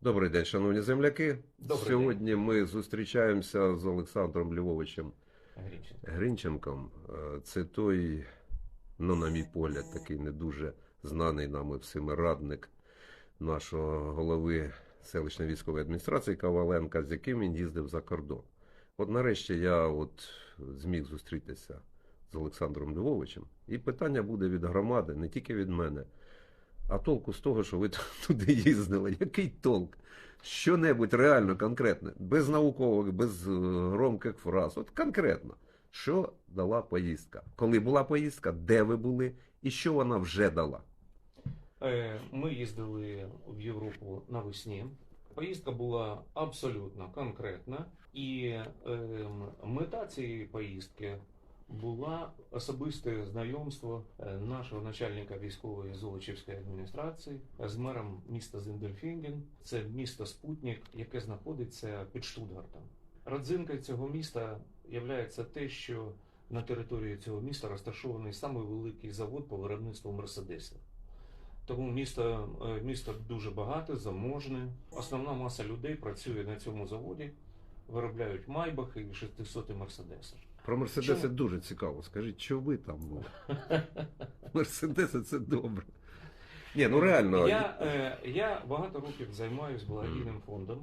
Добрий день, шановні земляки. Добрий Сьогодні ми зустрічаємося з Олександром Львовичем Грінченко. Гринченком. Е, Це той, ну, на мій погляд, такий не дуже знаний нами всіми радник нашого голови селищної військової адміністрації Коваленка, з яким він їздив за кордон. От нарешті я от зміг зустрітися з Олександром Львовичем. І питання буде від громади, не тільки від мене. А толку з того, що ви туди їздили, який толк? Що-небудь реально конкретне, без наукових, без е, громких фраз. От конкретно, що дала поїздка? Коли була поїздка, де ви були і що вона вже дала? Е, Ми їздили в Європу навесні. Поїздка була абсолютно конкретна, і ем, мета цієї поїздки була особисте знайомство е, нашого начальника військової Золочівської адміністрації з мером міста Зиндельфінген. Це місто Спутник, яке знаходиться під Штутгартом. Родзинкою цього міста є те, що на території цього міста розташований самий великий завод по виробництву мерседесів. Тому місто, е, місто дуже багате, заможне. Основна маса людей працює на цьому заводі, виробляють майбахи і 600 мерседеси. Про Мерседеси Чому? дуже цікаво. Скажіть, що ви там були? Мерседеси це добре. Ні, ну реально, Я, е, я багато років займаюся благодійним фондом.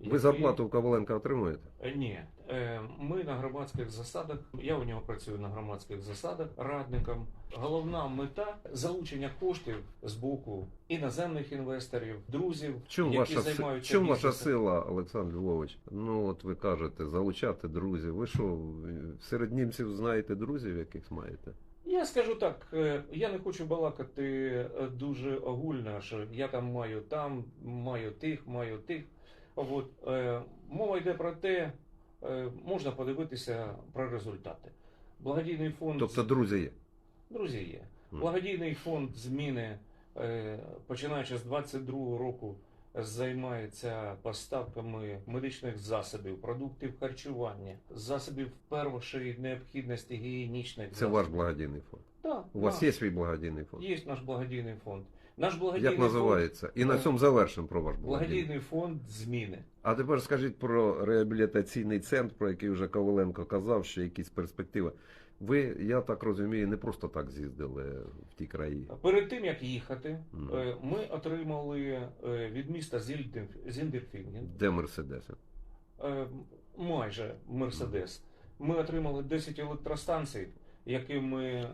ви який- зарплату у Коваленка отримуєте? Е, Ні, Е, ми на громадських засадах. Я у нього працюю на громадських засадах радником. Головна мета залучення коштів з боку іноземних інвесторів, друзів, чому які ваша, займаються чому ваша сила, Олександр Львович? Ну, от ви кажете, залучати друзів. Ви що, серед німців знаєте друзів, яких маєте? Я скажу так, е, я не хочу балакати е, дуже огульно, що я там маю там, маю тих, маю тих. От, е, мова йде про те, е, можна подивитися про результати. Благодійний фонд Тобто друзі є. друзі є. Благодійний фонд зміни, е, починаючи з 22 року, займається поставками медичних засобів, продуктів харчування, засобів першої необхідності гігієнічних Це засобів. ваш благодійний фонд. Да, У вас да. є свій благодійний фонд? Є наш благодійний фонд. Наш благодійний Як називається? І на Е, цьому завершимо про ваш благодійний. благодійний фонд зміни. А тепер скажіть про реабілітаційний центр, про який вже Коваленко казав, що якісь перспективи. Ви, я так розумію, не просто так з'їздили в ті краї. Перед тим як їхати, е, ми отримали е, від міста Зіндерфінген Де Мерседеси? Е, майже Мерседес. Ми отримали 10 електростанцій, якими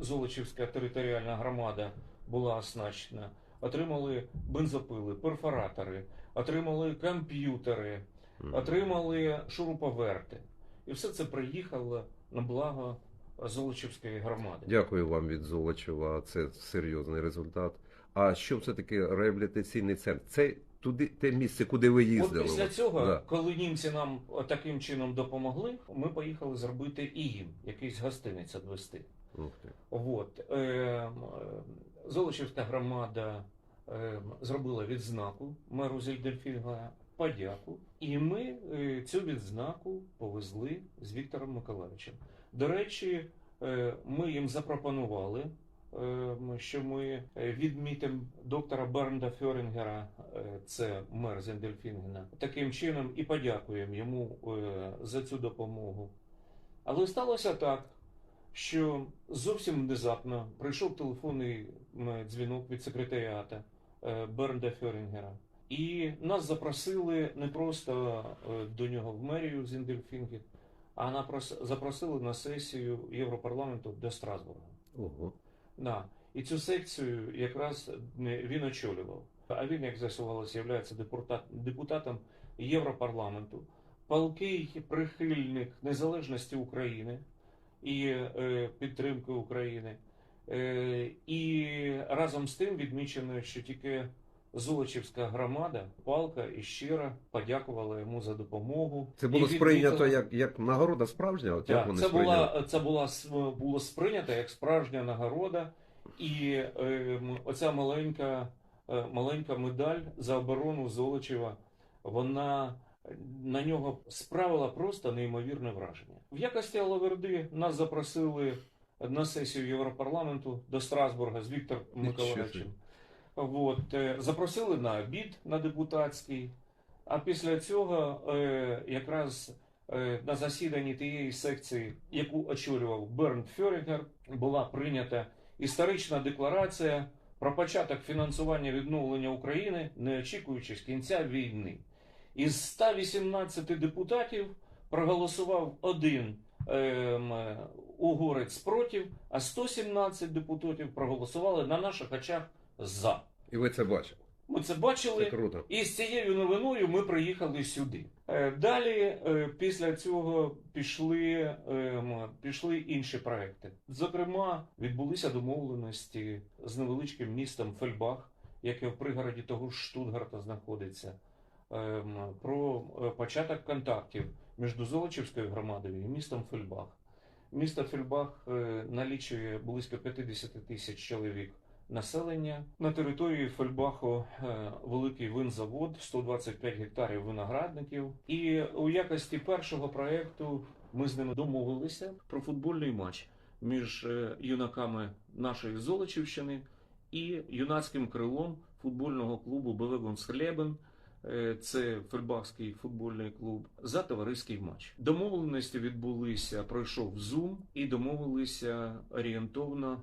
Золочівська територіальна громада була оснащена. Отримали бензопили, перфоратори, отримали комп'ютери, Мгм. отримали шуруповерти. І все це приїхало на благо Золочівської громади. Дякую вам від Золочева. Це серйозний результат. А що все таки реабілітаційний центр? Це туди те місце, куди ви їздили? От після цього, Да. коли німці нам таким чином допомогли, ми поїхали зробити і їм якийсь гостиниць відвести. Ух ти. От, е, е, Золочівська громада е, зробила відзнаку меру Зельдельфінга, подяку, і ми е, цю відзнаку повезли з Віктором Миколаївичем. До речі, е, ми їм запропонували. е, Що ми відмітимо доктора Бернда Фьорінгера, це мер Зендельфінгена, таким чином і подякуємо йому за цю допомогу. Але сталося так, що зовсім внезапно прийшов телефонний дзвінок від секретаріата Бернда Фьорінгера. І нас запросили не просто е, до нього в мерію з Зіндельфінген, а напрос- запросили на сесію Європарламенту до Страсбурга. Ого. Да. І цю секцію якраз е, він очолював. А він, як з'ясувалося, є депутат, депутатом Європарламенту, палкий прихильник незалежності України і е, підтримки України. Е, і разом з тим відмічено, що тільки Золочівська громада, палка і щиро подякувала йому за допомогу. Це було сприйнято як, як нагорода справжня? От як вони це сприйняли? була це була с- було сприйнято як справжня нагорода, і е, оця маленька, е, маленька медаль за оборону Золочева, вона на нього справила просто неймовірне враження. В якості Алаверди нас запросили на сесію Європарламенту до Страсбурга з Віктором. Миколаївичем. От, е, запросили на обід на депутатський. А після цього е, якраз е, на засіданні тієї секції, яку очолював Бернт Фьорігер, була прийнята історична декларація про початок фінансування відновлення України, не очікуючи кінця війни. Із 118 депутатів проголосував один ем, угорець проти, а 117 депутатів проголосували на наших очах за. І ви це бачите. Ми це Це бачили. круто. І з цією новиною ми приїхали сюди. Е, Далі е, після цього пішли, ем, пішли інші проекти. Зокрема, відбулися домовленості з невеличким містом Фельбах, яке в пригороді того ж Штутгарта знаходиться, про е, початок контактів між Золочівською громадою і містом Фельбах. Місто Фельбах е, налічує близько 50 тисяч чоловік населення. На території Фельбаху е, великий винзавод, 125 гектарів виноградників. І у якості першого проекту ми з ними домовилися про футбольний матч між е, юнаками нашої Золочівщини і юнацьким крилом футбольного клубу Белегонсхлебен. Е, Це Фельбахський футбольний клуб за товариський матч. Домовленості відбулися. Пройшов Zoom і домовилися орієнтовно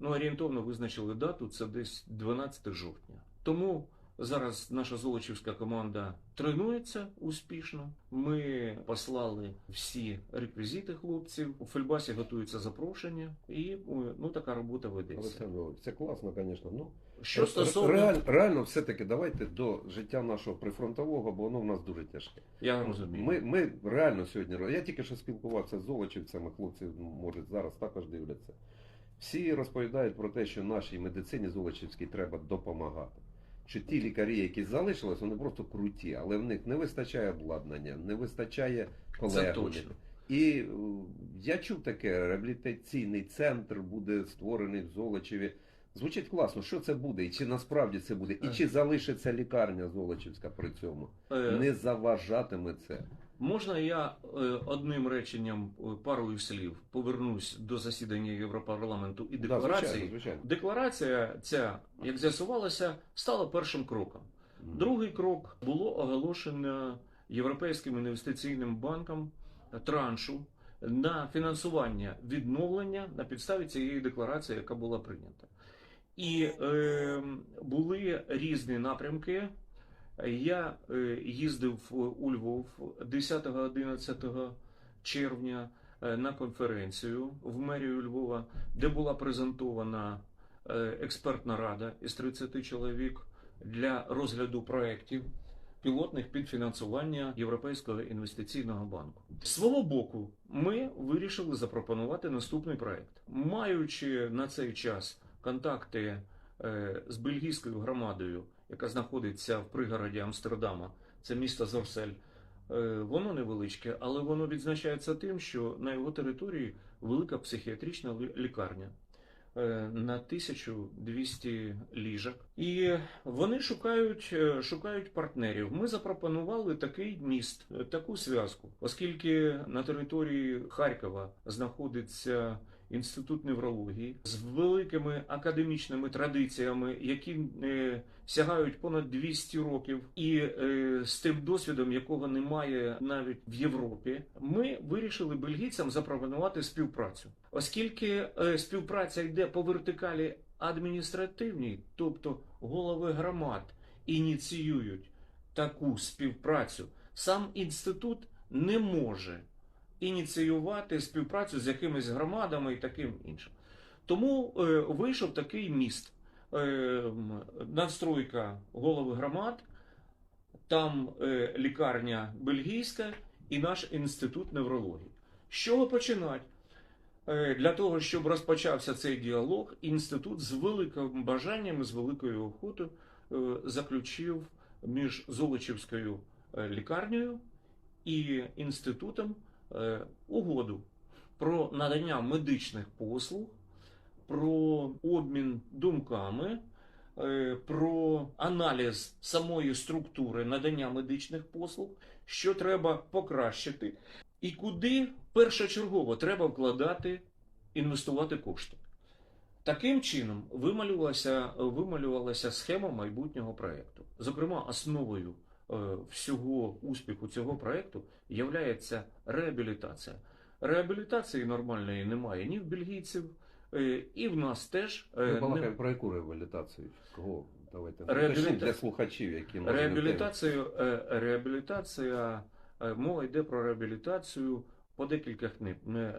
Ну, орієнтовно визначили дату, це десь 12 жовтня. Тому зараз наша золочівська команда тренується успішно. Ми послали всі реквізити хлопців. У Фельбасі готується запрошення, і ну така робота ведеться. Олександр це класно, звісно. Ну, Що стосовно реаль, реально, все-таки давайте до життя нашого прифронтового, бо воно в нас дуже тяжке. я розумію. Ми, ми реально сьогодні. Я тільки що спілкувався з золочівцями, хлопці, може, зараз також дивляться. Всі розповідають про те, що нашій медицині золочівській треба допомагати. Що ті лікарі, які залишились, вони просто круті, але в них не вистачає обладнання, не вистачає колег. І е, я чув таке, реабілітаційний центр буде створений в Золочеві. Звучить класно, що це буде, і чи насправді це буде, і Е. чи залишиться лікарня Золочівська при цьому. Е, Не заважатиме це. Можна я е, одним реченням, е, парою слів повернусь до засідання Європарламенту і Да, звичайно, звичайно. Декларація ця, як з'ясувалося, стала першим кроком. Другий крок було оголошено Європейським інвестиційним банком траншу на фінансування відновлення на підставі цієї декларації, яка була прийнята. І е, були різні напрямки. Я е, їздив у Львов 10-11 червня е, на конференцію в мерію Львова, де була презентована е, експертна рада із 30 чоловік для розгляду проєктів пілотних під фінансування Європейського інвестиційного банку. З свого боку, ми вирішили запропонувати наступний проєкт, маючи на цей час контакти з бельгійською громадою, яка знаходиться в пригороді Амстердама, це місто Зорсель. Е, Воно невеличке, але воно відзначається тим, що на його території велика психіатрична лікарня е, на 1200 ліжок. І вони шукають, е, шукають партнерів. Ми запропонували такий міст, таку зв'язку, оскільки на території Харкова знаходиться інститут неврології з великими академічними традиціями, які е, сягають понад 200 років, і е, з тим досвідом, якого немає навіть в Європі, ми вирішили бельгійцям запропонувати співпрацю, оскільки е, співпраця йде по вертикалі адміністративній, тобто голови громад ініціюють таку співпрацю. Сам інститут не може ініціювати співпрацю з якимись громадами і таким іншим. Тому е, вийшов такий міст. Е, м, надстройка голови громад, там е, лікарня бельгійська і наш інститут неврології. З чого починати? Е, Для того, щоб розпочався цей діалог, інститут з великим бажанням, з великою охотою е, заключив між Золочівською е, лікарнею і інститутом угоду про надання медичних послуг, про обмін думками, е, про аналіз самої структури надання медичних послуг, що треба покращити, і куди першочергово треба вкладати, інвестувати кошти. Таким чином вималювалася, вималювалася схема майбутнього проєкту. Зокрема, основою е, всього успіху цього проєкту є реабілітація. Реабілітації нормальної немає ні в бельгійців, е, і в нас теж е, Ми не- про яку реабілітацію? Кого? Давайте Реабіліта- для слухачів, які може, Реабілітацію, е, реабілітація, е, мова йде про реабілітацію по декількох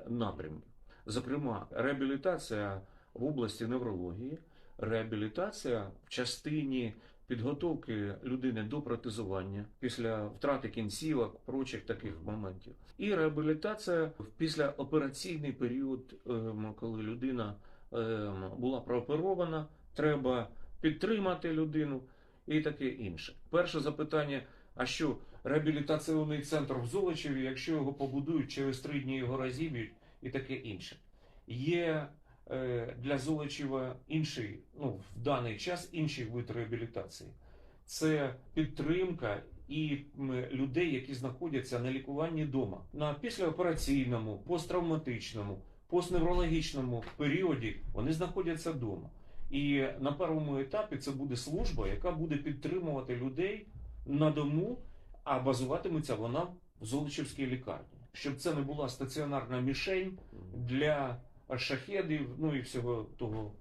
напрямків. Зокрема, реабілітація в області неврології, реабілітація в частині підготовки людини до протезування після втрати кінцівок, прочих таких моментів. І реабілітація в післяопераційний період, ем, коли людина ем, була прооперована, треба підтримати людину і таке інше. Перше запитання: а що реабілітаційний центр в Золочеві, якщо його побудують через три дні його розіб'ють і таке інше. Є для Золочева інший, ну в даний час інший вид реабілітації. Це підтримка і людей, які знаходяться на лікуванні вдома, на післяопераційному, посттравматичному, постневрологічному періоді вони знаходяться вдома. І на першому етапі це буде служба, яка буде підтримувати людей на дому, а базуватиметься вона в Золочівській лікарні. Щоб це не була стаціонарна мішень для шахедів, ну і всього того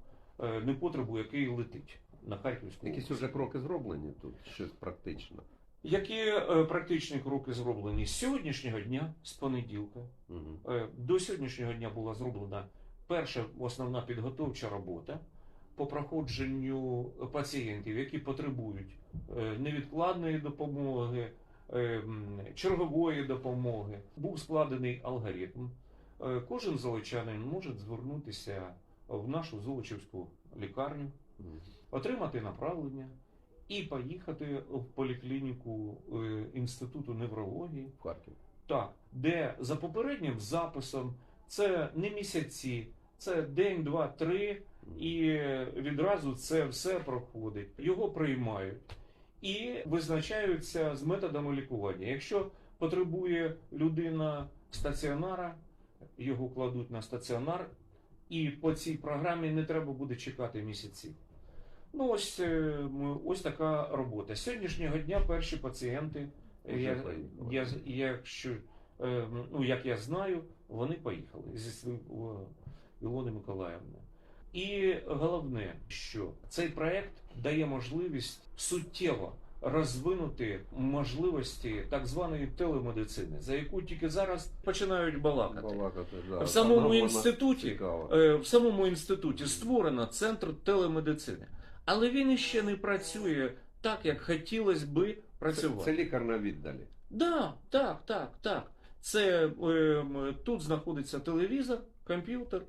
е, непотребу, який летить на Харківську. Якісь уже кроки зроблені тут, щось практично. Які е, практичні кроки зроблені з сьогоднішнього дня, з понеділка, Угу. Е, До сьогоднішнього дня була зроблена перша основна підготовча робота по проходженню пацієнтів, які потребують е, невідкладної допомоги, е, чергової допомоги. Був складений алгоритм. Е, Кожен золочанин може звернутися в нашу Золочівську лікарню, отримати направлення і поїхати в поліклініку е, Інституту неврології. В Харків. Так, де за попереднім записом це не місяці, це день, два, три, і відразу це все проходить. Його приймають і визначаються з методами лікування. Якщо потребує людина стаціонара, його кладуть на стаціонар, і по цій програмі не треба буде чекати місяців. Ну, ось, е, ось така робота. З сьогоднішнього дня перші пацієнти, я, я, якщо, е, ну, як я знаю, вони поїхали зі Ілони Миколаївни. І головне, що цей проект дає можливість суттєво розвинути можливості так званої телемедицини, за яку тільки зараз починають балакати. Балакати, да. В самому інституті. Е, В самому інституті створено центр телемедицини, але він іще не працює так, як хотілося би працювати. це лікар на віддалі. Да, так, так, так. Це е, тут знаходиться телевізор, комп'ютер.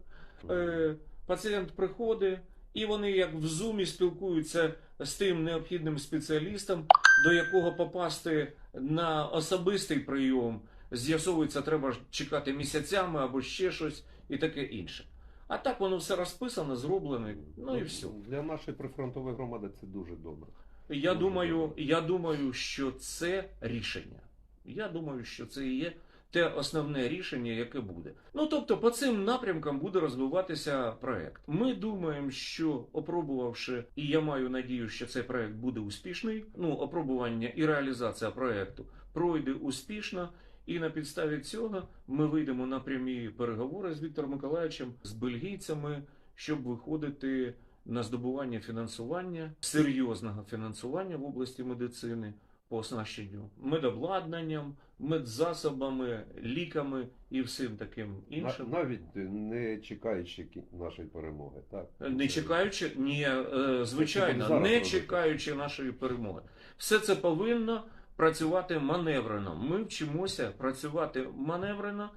Е, пацієнт приходить, і вони як в зумі спілкуються з тим необхідним спеціалістом, до якого попасти на особистий прийом. З'ясовується, треба чекати місяцями або ще щось і таке інше. А так воно все розписано, зроблено, ну і все. Для нашої прифронтової громади це дуже добре. Я Дуже думаю, добре. я думаю, що це рішення. Я думаю, що це і є те основне рішення, яке буде. Ну тобто, по цим напрямкам буде розвиватися проект. Ми думаємо, що опробувавши, і я маю надію, що цей проект буде успішний. Ну, опробування і реалізація проекту пройде успішно. І на підставі цього ми вийдемо на прямі переговори з Віктором Миколаївичем, з бельгійцями, щоб виходити на здобування фінансування, серйозного фінансування в області медицини по оснащенню медобладнанням, медзасобами, ліками і всім таким іншим. навіть не чекаючи нашої перемоги, так? Не чекаючи, ні, е, звичайно, не чекаючи нашої перемоги. Все це повинно працювати маневрено. Ми вчимося працювати маневрено,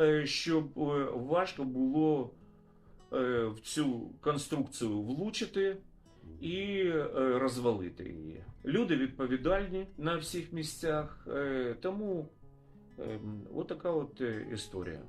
е, щоб е, важко було в цю конструкцію влучити і е, розвалити її. Люди відповідальні на всіх місцях, е, тому е, отака от е, історія.